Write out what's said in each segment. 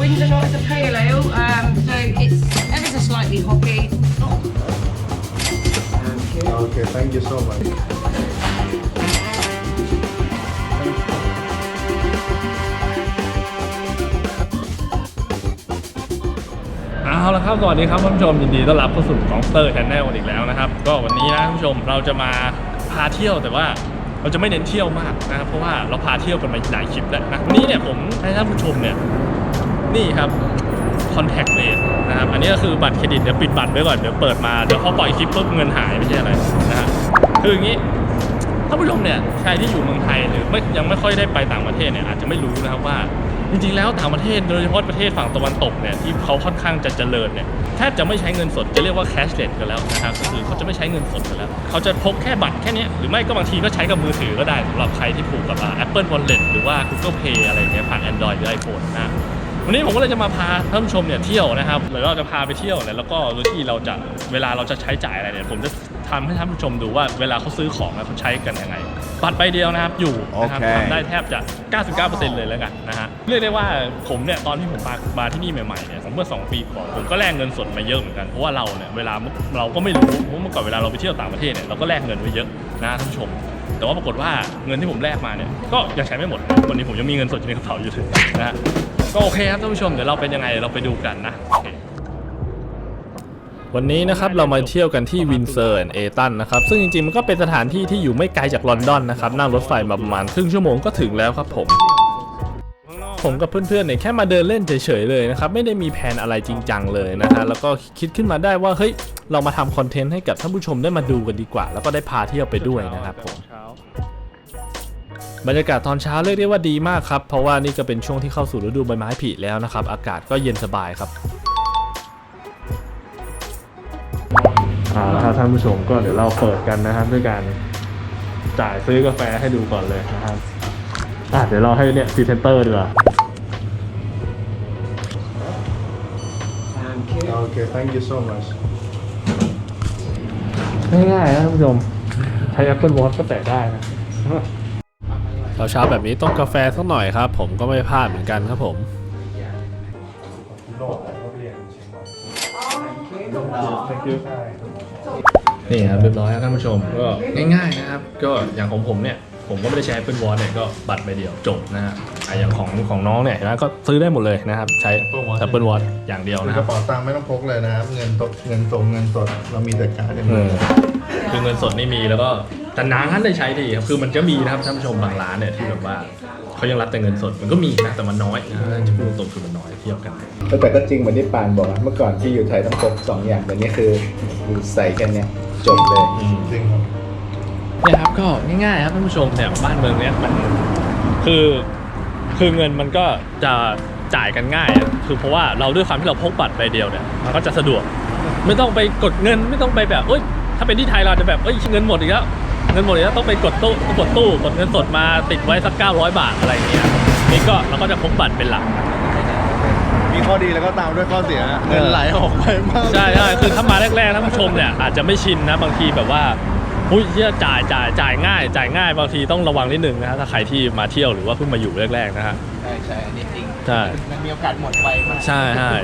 Windsor Night is a pale ale, um, so it's ever so slightly hoppy. Okay, thank you so much. เอาละครับสวัสดีครับท่านผู้ชมยินดีต้อนรับเข้าสู่กองเตอร์แชนแนลอีกแล้วนะครับ ก็วันนี้นะท่านผู้ชมเราจะมาพาเที่ยวแต่ว่าเราจะไม่เน้นเที่ยวมากนะครับเพราะว่าเราพาเที่ยวกันมาหลายคลิปแล้วนะวันนี้เนี่ยผมให้ท่านผู้ชมเนี่ย นี่ครับ contact rate นะครับ อันนี้ก็คือบัตรเครดิตเดี๋ยวปิดบัตรไว้ก่อน เดี๋ยวเปิดมา เดี๋ยวพอปล่อยคลิปปุ๊บเงินหายไม่ใช่อะไรนะฮะคืออย่างนี้ท่านผู้ชมเนี่ยใครที่อยู่เมืองไทยหรือไม่ยังไม่ค่อยได้ไปต่างประเทศเนี่ยอาจจะไม่รู้นะครับว่าจริงๆแล้วต่างประเทศโดยเฉพาะประเทศฝั่งตะวันตกเนี่ยที่เขาค่อนข้างจะเจริญเนี่ยแทบจะไม่ใช้เงินสดจะเรียกว่า cashless กันแล้วนะครับก็คือเขาจะไม่ใช้เงินสดกันแล้ว เขาจะพกแค่บัตรแค่นี้หรือไม่ก็บางทีก็ใช้กับมือถือก็ได้สำหรับใครที่ผูกกับ Apple Wallet หรือว่า Google Pay อะไรเงี้ยผ่าน Android หรือ iPhone นะ วันนี้ผมก็เลยจะมาพาท่านผู้ชมเนี่ยเที่ยวนะครับหรือเราจะพาไปเที่ยวเนี่ยแล้วก็โดยที่เราจะเวลาเราจะใช้จ่ายอะไรเนี่ยผมจะทำให้ท่านผู้ชมดูว่าเวลาเขาซื้อของอะเขาใช้กันยังไงบัตรใบเดียวนะครับอยู่นะครับโอเค ทำได้แทบจะ 99%เลยแล้วกันนะฮะเรียกได้ว่าผมเนี่ยตอนที่ผมมามาที่นี่ใหม่ๆเนี่ยเมื่อ 2 ปีก่อนผมก็แลกเงินสดมาเยอะเหมือนกันเพราะว่าเราเนี่ยเวลาเราก็ไม่รู้เพราะเมื่อก่อนเวลาเราไปเที่ยวต่างประเทศเนี่ยเราก็แลกเงินไว้เยอะนะท่านผู้ชม แต่ว่าปรากฏว่าเงินที่ผมแลกมาเนี่ยก็ยังใช้ไม่หมดวันนี้ผมยังมีเงินสดอยู่ในกระเป๋าอยู่เลยนะฮะ ก็โอเคครับท่านผู้ชมเดี๋ยวเราเป็นยังไงเราไปดูกันนะวันนี้นะครับเรามาเที่ยวกันที่วินเซอร์แอนเอตันนะครับซึ่งจริงๆมันก็เป็นสถานที่ที่อยู่ไม่ไกลจากลอนดอนนะครับนั่งรถไฟมาประมาณครึ่งชั่วโมงก็ถึงแล้วครับผมผมกับเพื่อนๆเนี่ยแค่มาเดินเล่นเฉยๆเลยนะครับไม่ได้มีแผนอะไรจริงจังเลยนะฮะแล้วก็คิดขึ้นมาได้ว่าเฮ้ยเรามาทำคอนเทนต์ให้กับท่านผู้ชมได้มาดูกันดีกว่า แล้วก็ได้พาเที่ยวไปด้วยนะครับผม บรรยากาศตอนเช้าเรียกได้ว่าดีมากครับ เพราะว่านี่ก็เป็นช่วงที่เข้าสู่ฤดูใบไม้ผลิแล้วนะครับ อากาศก็เย็นสบายครับเอาละครับท่านผู้ชมก็เดี๋ยวเราเปิดกันนะครับ ด้วยการจ่ายซื้อกาแฟให้ดูก่อนเลยนะครับอะเดี๋ยวเราให้เนี่ยพรีเซนเตอร์ดีกว่า Okay, thank you so much. ง่ายๆนะท่านผู้ชม ใช้ Apple Watch ก็แตะได้นะ เช้าๆแบบนี้ต้องกาแฟสักหน่อยครับ ผมก็ไม่พลาดเหมือนกันครับผมนี่ครับเรียบร้อยแล้วท่านผู้ชมก็ง่ายๆนะครับ ก็อย่างของผมเนี่ยผมก็ไม่ได้ใช้ Apple Watch เนี่ยก็บัตรใบเดียวจบนะฮะอะอย่างของของน้องเนี่ยเห็นะก็ซื้อได้หมดเลยนะครับ ใช้ Apple Watch อย่างเดียวคืนะอคกรับระเป๋าตังค์ไม่ต้องพกเลยนะครับ เงินตกเงินตรงเงินสดเรามีแต่การ์ดอย่างเอเดียอวคือเงินสดนี่มีแล้วก็แต่นานได้ใช้ดีครับคือมันก็มีนะครับท่านผู้ชมบางร้านเนี่ยที่แบบว่าเขายังรับแต่เงินสดมันก็มีนะแต่มันน้อยนะจะพูดตรงๆคือมันน้อยเทียบกัน แต่ก็จริงเหมือนที่ปานบอกอะเมื่อก่อนที่อยู่ไทยต้องพกสองอย่างแต่นี่คือใส่แค่เนี้ยจบเลยอืม จริงครับ เนี่ยครับก็ง่ายๆครับท่านผู้ชมเนี่ยบ้านเมืองเนี้ยมันคือคือเงินมันก็จะจ่ายกันง่ายอะคือเพราะว่าเราด้วยความที่เราพกบัตรใบเดียวเนี่ยมันก็จะสะดวก ไม่ต้องไปกดเงินไม่ต้องไปแบบเอ้ยถ้าเป็นที่ไทยเราจะแบบเอ้ยเงินหมดอีกแล้ว เงินหมดอีกแล้วต้องไปกดตู้กดตู้กดเงินสดมาติดไว้สัก900 บาทอะไรอย่างเงี้ยนี่ก็เราก็จะพกบัตรเป็นหลัก มีข้อดีแล้วก็ตามด้วยข้อเสียเงินไหลออกไปมากใช่ใช่คือถ้ามาแรกๆท่านผู้ชมเนี่ยอาจจะไม่ชินนะบางทีแบบว่าอุ้ยเหี้ยจ่ายจ่ายจ่ายง่าย จ่ายง่ายบางทีต้องระวังนิดนึงนะฮะถ้าใครที่มาเที่ยวหรือว่าเพิ่งมาอยู่แรกๆนะฮะใช่ใช่อันนี้จริงใช่มันมีโอกาสหมดไวมากใช่ใช่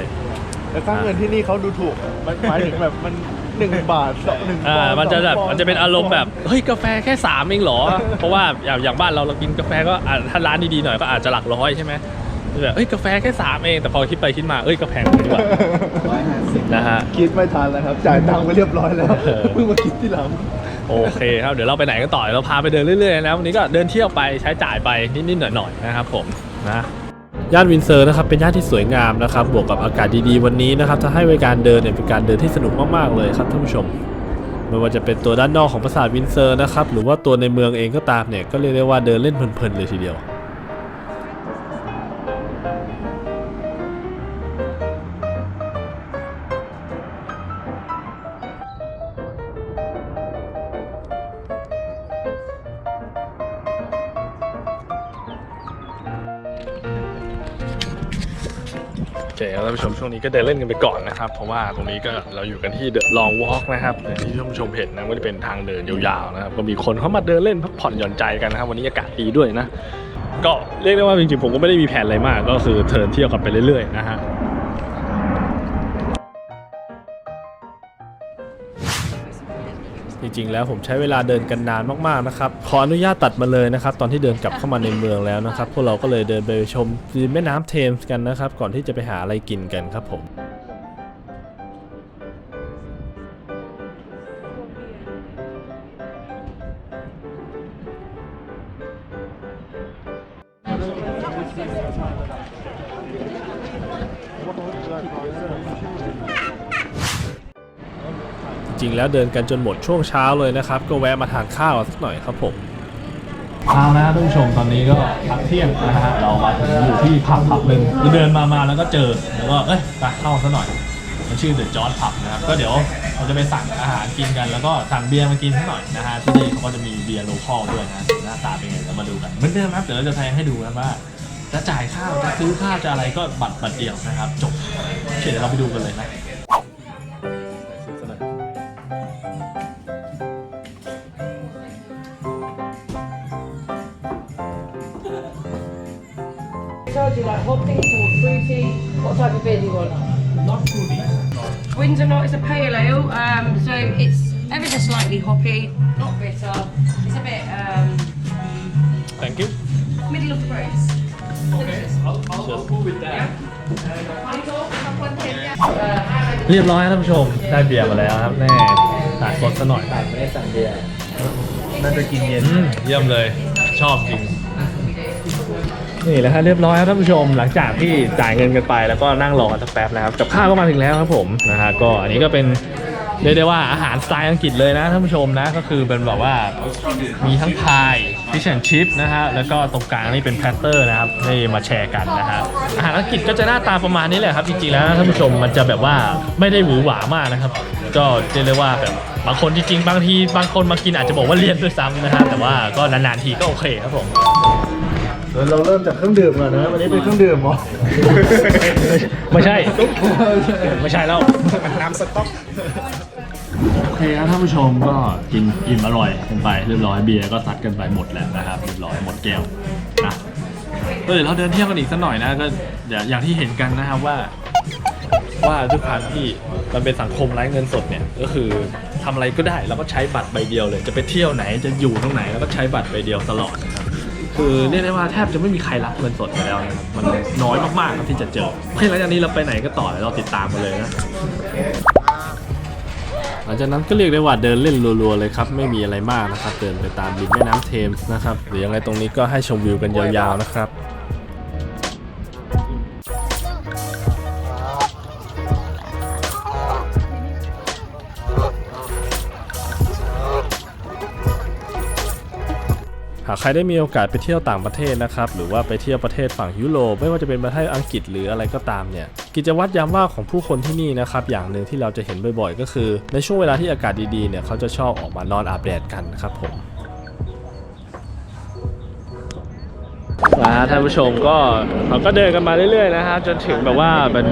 แต่ถ้าเงินที่นี่เขาดูถูกอะมันหมายถึงแบบมัน หนึ่งบาทสองหนึ่งอ่าปอนด์มันจะแบบสงมันจะเป็นอารมณ์แบบเฮ้ยกาแฟแค่สามเองเหรอ เพราะว่าอย่างอย่างบ้านเราเรากินกาแฟก็อะถ้าร้านดีๆหน่อยก็อาจจะหลักร้อยใช่ไหมแบบเอ้ยกาแฟแค่สามเองแต่พอคิดไปคิดมาเอ้ยก็แพงดีกว่าร้อยห้าสิบนะฮะ คิดไม่ทันแล้วครับ จ่ายตังค์ไปเรียบร้อยแล้วเออ เพิ่งมาคิดที่หลัง โอเคครับเดี๋ยวเราไปไหนกันต่อเดี๋ยวเราพาไปเดินเรื่อยๆนะวันนี้ก็เดินเที่ยวไปใช้จ่ายไปนิดๆหน่อยๆนะครับผมนะ ย่านวินเซอร์นะครับเป็นย่านที่สวยงามนะครับบวกกับอากาศดีๆวันนี้นะครับจะให้บริการเดินเนี่ยเป็นการเดินที่สนุกมากๆเลยครับท่านผู้ชมไม่ว่าจะเป็นตัวด้านนอกของปราสาทวินเซอร์นะครับหรือว่าตัวในเมืองเองก็ตามเนี่ยก็เรียกได้ว่าเดินเล่นเพลินๆเลยทีเดียว เคแล้วท่านผู้ชมช่วงนี้ก็เดินเล่นกันไปก่อนนะครับ เพราะว่าตรงนี้ก็เราอยู่กันที่เดอะลองวอล์กนะครับอย่างที่ท่านผู้ชมเห็นนะก็จะเป็นทางเดินยาวๆนะครับก็มีคนเข้ามาเดินเล่นพักผ่อนหย่อนใจกันนะครับวันนี้อากาศดีด้วยนะ ก็เรียกได้ว่าจริงๆผมก็ไม่ได้มีแผนอะไรมาก ก็คือเทินเที่ยวกันไปเรื่อยๆนะฮะ ริงๆ แล้วผมใช้เวลาเดินกันนานมากๆนะครับขออนุญาตตัดมาเลยนะครับตอนที่เดินกลับเข้ามาในเมืองแล้วนะครับพวกเราก็เลยเดินไปชมริมแม่น้ำเทมส์กันนะครับก่อนที่จะไปหาอะไรกินกันครับผม จริงๆแล้วเดินกันจนหมดช่วงเช้าเลยนะครับ ก็แวะมาทานข้าวสักหน่อยครับผมเอาแล้วท่านผู้ชมตอนนี้ก็พักเที่ยงนะฮะเรามาถึงอยู่ที่ผับผับหนึ่งเดินมามาแล้วก็เจอแล้วก็เอ้ยไปเข้าซะหน่อยมันชื่อเดอะจอร์ดผับนะครับก็เดี๋ยวเราจะไปสั่งอาหารกินกันแล้วก็สั่งเบียร์มากินสักหน่อยนะฮะที่นี่เขาก็จะมีเบียร์โลคอลด้วยนะหน้าตาเป็นไงเดี๋ยวมาดูกันเหมือนเดิมครับเดี๋ยวเราจะแทงให้ดูนะว่าจะจ่ายข้าวจะซื้อข้าวจะอะไรก็บัตรบัตรเดียวนะครับ จบเดี๋ยวเราไปดูกันเลยนะ Told you like hoppy or fruity. What type of beer do you want? Not fruity. Windsor Night is a pale ale, um, so it's ever so slightly hoppy, not bitter. It's a bit um, Thank you. middle of the road. I'll, I'll, I'll go with that. เ เรียบร้อยครับท่านผู้ชม ได้เบียร์มาแล้วครับแน่ตัดสดซะหน่อย แต่ไม่ได้สั่งเบียร์น่าจะกินเย็น อืมเยี่ยมเลย ชอบจริง นี่แหละครับเรียบร้อยครับท่านผู้ชมหลังจากที่จ่ายเงินกันไปแล้วก็นั่งรอกันสักแป๊บนะครับกับข้าวก็มาถึงแล้วครับผมนะฮะก็อันนี้ก็เป็นเรียกได้ว่าอาหารสไตล์อังกฤษเลยนะท่านผู้ชมนะก็คือเป็นแบบว่ามีทั้งพายฟิชแอนชิพนะฮะแล้วก็ตรงกลางนี่เป็นแพตเตอร์นะครับนี่มาแชร์กันนะฮะอาหารอังกฤษก็จะหน้าตาประมาณนี้แหละครับจริงๆแล้วท่านผู้ชมมันจะแบบว่าไม่ได้หวือหวามากนะครับ ก็เรียกได้ว่าแบบบางคนจริงๆบางทีบางคนมากินอาจจะบอกว่าเลี่ยนด้วยซ้ำนะฮะแต่ว่าก็นานๆทีก็โอเคครับผม เราเริ่มจากเครื่องดื่มก่อนนะวันนี้เป็นเครื่องดื่มเหรอไม่ใช่ ไม่ใช่แล้วน้ำสต๊อกโอเคครับท่านผู้ชมก็กินอิ่มอร่อยกันไปเรียบร้อยเบียร์ก็ซัดกันไปหมดแล้วนะครับเรียบร้อยหมดแก้วนะก็เดี๋ยวเราเดินเที่ยวกันอีกสักหน่อยนะก็อย่างอย่างที่เห็นกันนะครับว่า ว่าด้วยความที่มันเป็นสังคมไร้เงินสดเนี่ยก็คือทำอะไรก็ได้แล้วก็ใช้บัตรใบเดียวเลย จะไปเที่ยวไหนจะอยู่ตรงไหนแล้วก็ใช้บัตรใบเดียวตลอดนะ คือเรียกได้ว่าแทบจะไม่มีใครรับเงินสดไปแล้วนะครับมันน้อยมากๆครับที่จะเจอเพราะหลังจากนี้เราไปไหนก็ต่อเดี๋ยวเราติดตามกันเลยนะหลังจากนั้นก็เรียกได้ว่าเดินเล่นรัวๆเลยครับ ไม่มีอะไรมากนะครับ เดินไปตามริมแม่น้ำเทมส์นะครับหรือยังไงตรงนี้ก็ให้ชมวิวกันยาวๆนะครับ หากใครได้มีโอกาสไปเที่ยวต่างประเทศนะครับหรือว่าไปเที่ยวประเทศฝั่งยุโรปไม่ว่าจะเป็นประเทศอังกฤษหรืออะไรก็ตามเนี่ยกิจวัตรยามว่างของผู้คนที่นี่นะครับอย่างหนึ่งที่เราจะเห็นบ่อยๆ ก็คือ ในช่วงเวลาที่อากาศดีๆเนี่ยเขาจะชอบออกมานอนอาบแดดกันนะครับผม ท่านผู้ชมก็เราก็เดินกันมาเรื่อยๆนะครับจนถึงแบบว่าเป็น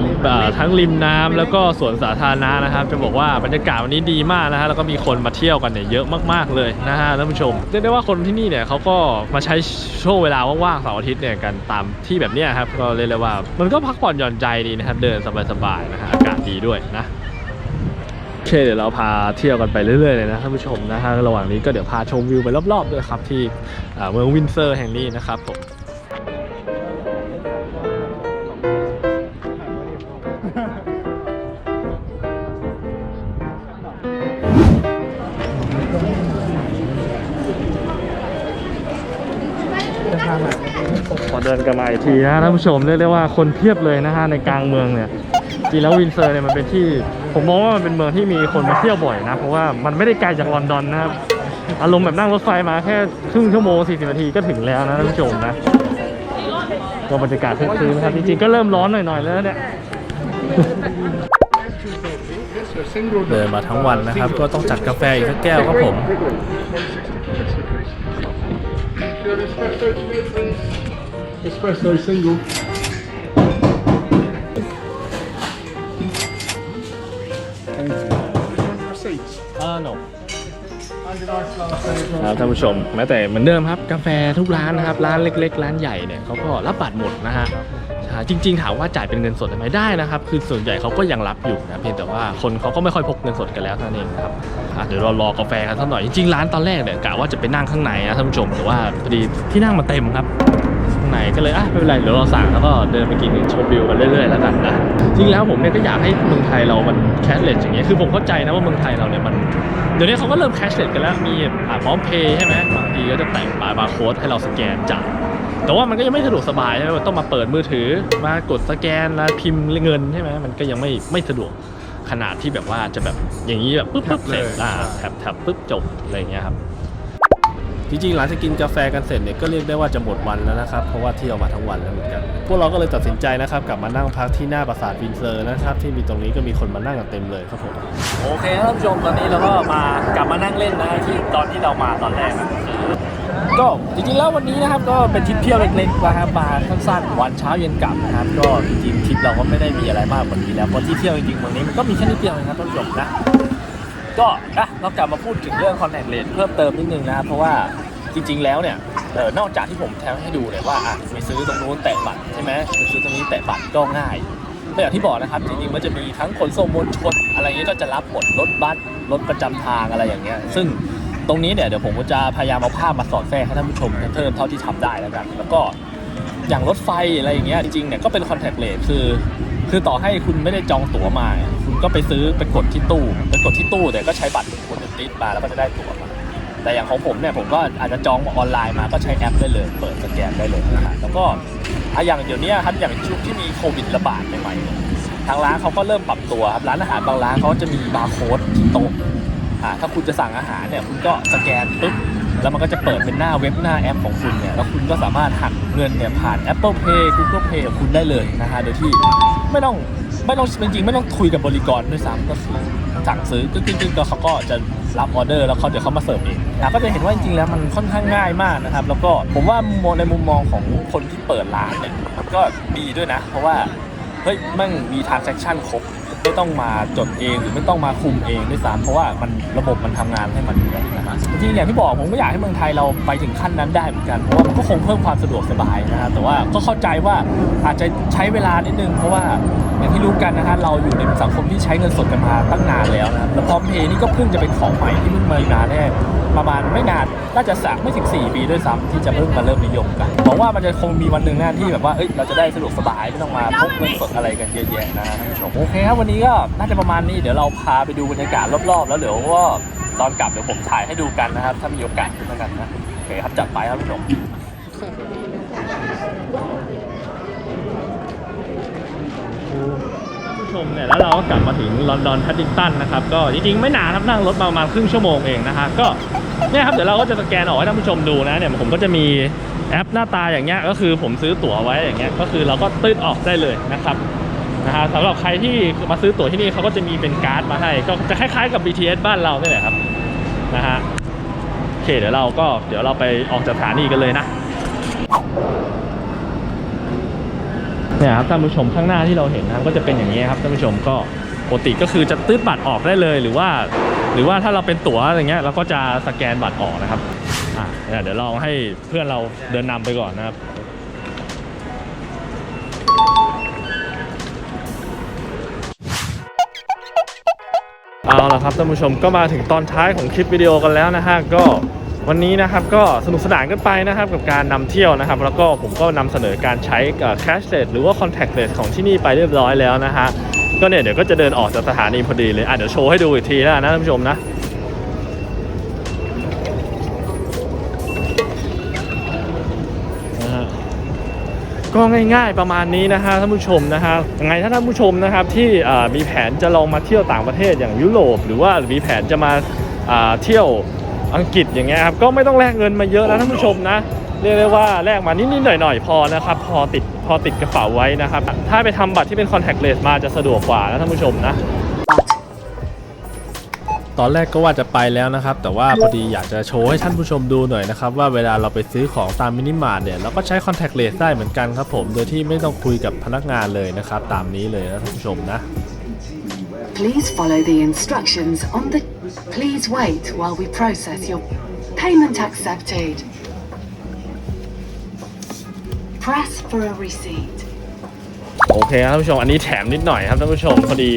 ทั้งริมน้ำแล้วก็สวนสาธารณะนะครับ จะบอกว่าบรรยากาศวันนี้ดีมากนะฮะแล้วก็มีคนมาเที่ยวกันเนี่ยเยอะมากๆเลยนะฮะท่านผู้ชมเรียกได้ว่าคนที่นี่เนี่ยเขาก็มาใช้ช่วงเวลาว่างๆเสาร์อาทิตย์เนี่ยกันตามที่แบบเนี้ยครับก็เรียกได้ว่า มันก็พักผ่อนหย่อนใจดีนะครับเดินสบายๆนะฮะอากาศดีด้วยนะโอเคเดี๋ยวเราพาเที่ยวกันไปเรื่อยๆเลยนะท่านผู้ชมนะฮะระหว่างนี้ก็เดี๋ยวพาชมวิวไปรอบๆด้วยครับที่เมืองวินเซอร์แห่งนี้นะครับผม พอเดินกันมาอีกทีนะท่านผู้ชมเรียกได้ว่าคนเพียบเลยนะฮะในกลางเมืองเนี่ยจริงแล้ววินเซอร์เนี่ยมันเป็นที่ ผมมองว่ามันเป็นเมืองที่มีคนมาเที่ยวบ่อยนะ เพราะว่ามันไม่ได้ไกลจากลอนดอนนะครับอารมณ์แบบนั่งรถไฟมาแค่ครึ่งชั่วโมง 40 นาทีก็ถึงแล้วนะท่านผู้ชมนะก็บรรยากาศคึกคืนครับจริงๆก็เริ่มร้อนหน่อยๆแล้วเนี่ยเดินมาทั้งวันนะครับ ก็ต้องจัดกาแฟอีกสักแก้วครับผม Espresso single เออ no ครับท่านผู้ชมแม้แต่เหมือนเดิมครับ กาแฟทุกร้านนะครับ ร้านเล็ก ๆ ร้านใหญ่เนี่ยเขาก็รับบัตรหมดนะฮะ จริง ๆ ถามว่าจ่ายเป็นเงินสดได้ไหมได้นะครับ คือส่วนใหญ่เขาก็ยังรับอยู่นะเพียงแต่ว่าคนเขาก็ไม่ค่อยพกเงินสดกันแล้วท่านั้นเองครับเดี๋ยวเรารอกาแฟกันสักหน่อยจริงๆร้านตอนแรกเนี่ยกะว่าจะไปนั่งข้างในนะท่านผู้ชมแต่ว่าพอดีที่นั่งมันเต็มครับข้างในก็เลยอะไม่เป็นไรเดี๋ยวเราสั่งแล้วก็เดินไปกินชมวิวกันเรื่อยๆแล้วกันนะจริงแล้วผมเนี่ยก็อยากให้เมืองไทยเรามันแคชเลสอย่างเงี้ยคือผมเข้าใจนะว่าเมืองไทยเราเนี่ยมันเดี๋ยวนี้เขาก็เริ่มแคชเลสกันแล้วมีอ่าพร้อมเพย์ใช่ไหมบางทีก็จะแต่งบาร์โค้ดให้เราสแกนจ่าย แต่ว่ามันก็ยังไม่สะดวกสบายใช่ไหมมันต้องมาเปิดมือถือ มากดสแกนแล้วพิมพ์เงินใช่ไหมมันก็ยังไม่ไม่สะดวกขนาดที่แบบว่าจะแบบอย่างนี้แบบปุ๊บปุ๊บเสร็จอ่าแท็บแท็บปุ๊บจบอะไรอย่างเงี้ยครับจริงๆหลังจากกินกาแฟกันเสร็จเนี่ยก็เรียกได้ว่าจะหมดวันแล้วนะครับเพราะว่าเที่ยวมาทั้งวันแล้วเหมือนกัน พวกเราก็เลยตัดสินใจนะครับกลับมานั่งพักที่หน้าปราสาทวินเซอร์นะครับที่มีตรงนี้ก็มีคนมานั่งกันเต็มเลยครับผมโอเคครับท่านผู้ชมตอนนี้เราก็มากลับมานั่งเล่นนะที่ตอนที่เรามาตอนแรกนะ ก็จริงๆแล้ววันนี้นะครับก็เป็นทริปเที่ยวเล็กๆนะครับมาสั้นๆวันเช้าเย็นกลับนะครับก็จริงๆทริปเราก็ไม่ได้มีอะไรมากกว่านี้แล้วเพราะที่เที่ยวจริงๆวันนี้มันก็มีแค่นิดเดียวนะครับท่านผู้ชมนะก็นะเรากลับมาพูดถึงเรื่อง contact lens เพิ่มเติมนิดนึงนะครับเพราะว่าจริง ๆ แล้วเนี่ยเออนอกจากที่ผมแทงให้ดูเลยว่าอะไปซื้อตรงนู้นแตะบัตรใช่ไหมไปซื้อตรงนี้แตะบัตรก็ง่ายก็อย่างที่บอกนะครับจริงๆมันจะมีทั้งขนส่งมวลชนอะไรเงี้ยก็จะรับหมดรถบัสรถประจำทางอะไรอย่างเงี้ยซึ่ง ตรงนี้เนี่ยเดี๋ยวผมก็จะพยายามเอาภาพมาสอดแทรกให้ท่านผู้ชมเพิ่มเท่าที่ทำได้แล้วกันแล้วก็อย่างรถไฟอะไรอย่างเงี้ยจริงๆเนี่ยก็เป็น contact lens คือ คือต่อให้คุณไม่ได้จองตั๋วมา คุณก็ไปซื้อไปกดที่ตู้ไปกดที่ตู้แต่ก็ใช้บัตรคนติดมาแล้วก็จะได้ตั๋วมาแต่อย่างของผมเนี่ยผมก็อาจจะจองออนไลน์มาก็ใช้แอปได้เลย เปิดสแกนได้เลยนะฮะแล้วก็อะอย่างเดี๋ยวนี้ครับอย่างช่วงที่มีโควิดระบาดใหม่ๆทางร้านเขาก็เริ่มปรับตัวครับร้านอาหารบางร้านเขาจะมีบาร์โค้ดที่โต๊ะ อ่าถ้าคุณจะสั่งอาหารเนี่ยคุณก็สแกนปุ๊บแล้วมันก็จะเปิดเป็นหน้าเว็บหน้าแอปของคุณเนี่ยแล้วคุณก็สามารถหักเงินเนี่ยผ่าน Apple Pay Google Pay ของคุณได้เลยนะฮะโดยที่ไม่ต้องไม่ต้องจริงๆไม่ต้องคุยกับบริกรด้วยซ้ำก็คือสั่งซื้อก็จริงๆก็เขาก็จะรับออเดอร์แล้วเขาเดี๋ยวเขามาเสิร์ฟเองนะก็จะเห็นว่าจริงๆแล้วมันค่อนข้างง่ายมากนะครับ แล้วก็ผมว่ามองในมุมมองของคนที่เปิดร้านเนี่ยมันก็ดีด้วยนะ เพราะว่าเฮ้ยแมันมี transaction ครบ ไม่ต้องมาจดเองหรือไม่ต้องมาคุมเองด้วยซ้ำเพราะว่ามันระบบมันทำงานให้มันอยู่แล้วนะฮะจริงๆอย่างที่บอกผมก็อยากให้เมืองไทยเราไปถึงขั้นนั้นได้เหมือนกันเพราะว่ามันก็คงเพิ่มความสะดวกสบายนะฮะแต่ว่าก็เข้าใจว่าอาจจะใช้เวลานิดนึงเพราะว่าอย่างที่รู้กันนะฮะเราอยู่ในสังคมที่ใช้เงินสดกันมาตั้งนานแล้วนะครับแล้วพร้อมเพย์นี่ก็เพิ่งจะเป็นของใหม่ที่เพิ่งมานานแน่ประมาณไม่นานน่าจะสักไม่ถึง4ปีด้วยซ้ำที่จะเพิ่งมาเริ่มนิยมกันหวังว่ามันจะคงมีวันหนึ่งหน้าที่แบบว่าเอ้ยเราจะได้สะดวกสบายไม่ต้องมาพกเงินสดอะไรกันเยอะแยะนะท่านผู้ชมโอเคครับวันนี้ก็น่าจะประมาณนี้เดี๋ยวเราพาไปดูบรรยากาศรอบๆ แล้วเดี๋ยวก็ตอนกลับเดี๋ยวผมถ่ายให้ดูกันนะครับ ถ้ามีโอกาสขึ้นแล้วกันนะโอเคครับจัดไปครับผู้ชมผู้ชมเนี่ยแล้วเราก็กลับมาถึงลอนดอนแพดดิงตันนะครับก็จริงๆไม่นานครับนั่งรถมาประมาณครึ่งชั่วโมงเองนะฮะก็เนี่ยครับเดี๋ยวเราก็จะสแกนออกให้ท่านผู้ชมดูนะเนี่ยผมก็จะมีแอปหน้าตาอย่างเงี้ยก็คือผมซื้อตั๋วไว้อย่างเงี้ยก็คือเราก็ตืดออกได้เลยนะครับ นะฮะสำหรับใครที่มาซื้อตั๋วที่นี่เขาก็จะมีเป็นการ์ดมาให้ ก็จะคล้ายๆกับ BTS บ้านเราเนี่ยแหละครับนะฮะโอเคเดี๋ยวเราก็เดี๋ยวเราไปออกจากสถานีกันเลยนะเนี่ยครับท่านผู้ชมข้างหน้าที่เราเห็นนะครับก็จะเป็นอย่างนี้ครับท่านผู้ชมก็ปกติก็คือจะตื้ดบัตรออกได้เลยหรือว่า หรือว่าถ้าเราเป็นตั๋วอะไรเงี้ยเราก็จะสแกนบัตรออกนะครับอะเดี๋ยวเราให้เพื่อนเราเดินนำไปก่อนนะครับ เอาละครับท่านผู้ชมก็มาถึงตอนท้ายของคลิปวิดีโอกันแล้วนะฮะก็วันนี้นะครับก็สนุกสนานกันไปนะครับกับการนำเที่ยวนะครับ แล้วก็ผมก็นำเสนอการใช้แคชเลสหรือว่า contact less ของที่นี่ไปเรียบร้อยแล้วนะฮะก็เนี่ยเดี๋ยวก็จะเดินออกจากสถานีพอดีเลยอะเดี๋ยวโชว์ให้ดูอีกทีแล้วนะท่านผู้ชมนะ ก็ง่าย ๆประมาณนี้นะฮะท่านผู้ชมนะฮะยังไงถ้าท่านผู้ชมนะครับที่มีแผนจะลองมาเที่ยวต่างประเทศอย่างยุโรป หรือว่ามีแผนจะมาเที่ยวอังกฤษอย่างเงี้ยครับก็ไม่ต้องแลกเงินมาเยอะนะท่านผู้ชมนะเรียกได้ว่าแลกมานิดๆหน่อยๆพอนะครับพอติดพอติดกระเป๋าไว้นะครับ ถ้าไปทำบัตรที่เป็น contact less มาจะสะดวกกว่านะท่านผู้ชมนะ ตอนแรกก็ว่าจะไปแล้วนะครับ แต่ว่าพอดีอยากจะโชว์ให้ท่านผู้ชมดูหน่อยนะครับ ว่าเวลาเราไปซื้อของตามมินิมาร์ทเนี่ยเราก็ใช้ contact lens ได้เหมือนกันครับผม โดยที่ไม่ต้องคุยกับพนักงานเลยนะครับ ตามนี้เลยนะท่านผู้ชมนะ Please follow the instructions on the Please wait while we process your payment accepted. Press for a receipt. โอเคครับท่านผู้ชมอันนี้แถมนิดหน่อยครับท่านผู้ชมพอดี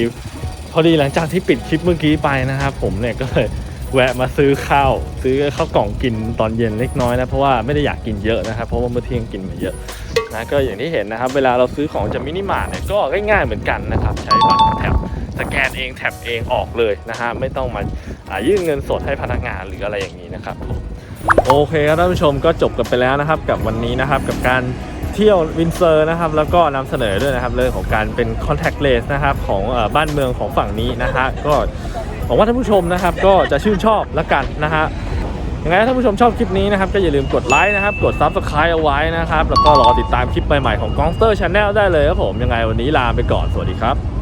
พอดีหลังจากที่ปิดคลิปเมื่อกี้ไปนะครับ ผมเนี่ยก็เลยแวะมาซื้อข้าวซื้อข้าวกล่องกินตอนเย็นเล็กน้อยนะเพราะว่าไม่ได้อยากกินเยอะนะครับเพราะว่าเมื่อเที่ยงกินมาเยอะนะก็อย่างที่เห็นนะครับ เวลาเราซื้อของจากมินิมาร์ทเนี่ยก็ง่ายๆเหมือนกันนะครับ ใช้บัตรแท็บสแกนเองแท็บเองออกเลยนะฮะไม่ต้องมายื่นเงินสดให้พนักงานหรืออะไรอย่างนี้นะครับผมโอเคครับท่านผู้ชมก็จบกันไปแล้วนะครับ กับวันนี้นะครับกับการ เที่ยววินเซอร์นะครับแล้วก็นำเสนอด้วยนะครับเรื่องของการเป็น contact lens นะครับของบ้านเมืองของฝั่งนี้นะฮะก็หวังว่าท่านผู้ชมนะครับก็จะชื่นชอบละกันนะฮะยังไงถ้าท่านผู้ชมชอบคลิปนี้นะครับก็อย่าลืมกดไลค์นะครับกดซับสไคร b e เอาไว้นะครับแล้วก็รอติดตามคลิปใหม่ๆของ Gongster Channel ได้เลยครับผมยังไงวันนี้ลาไปก่อนสวัสดีครับ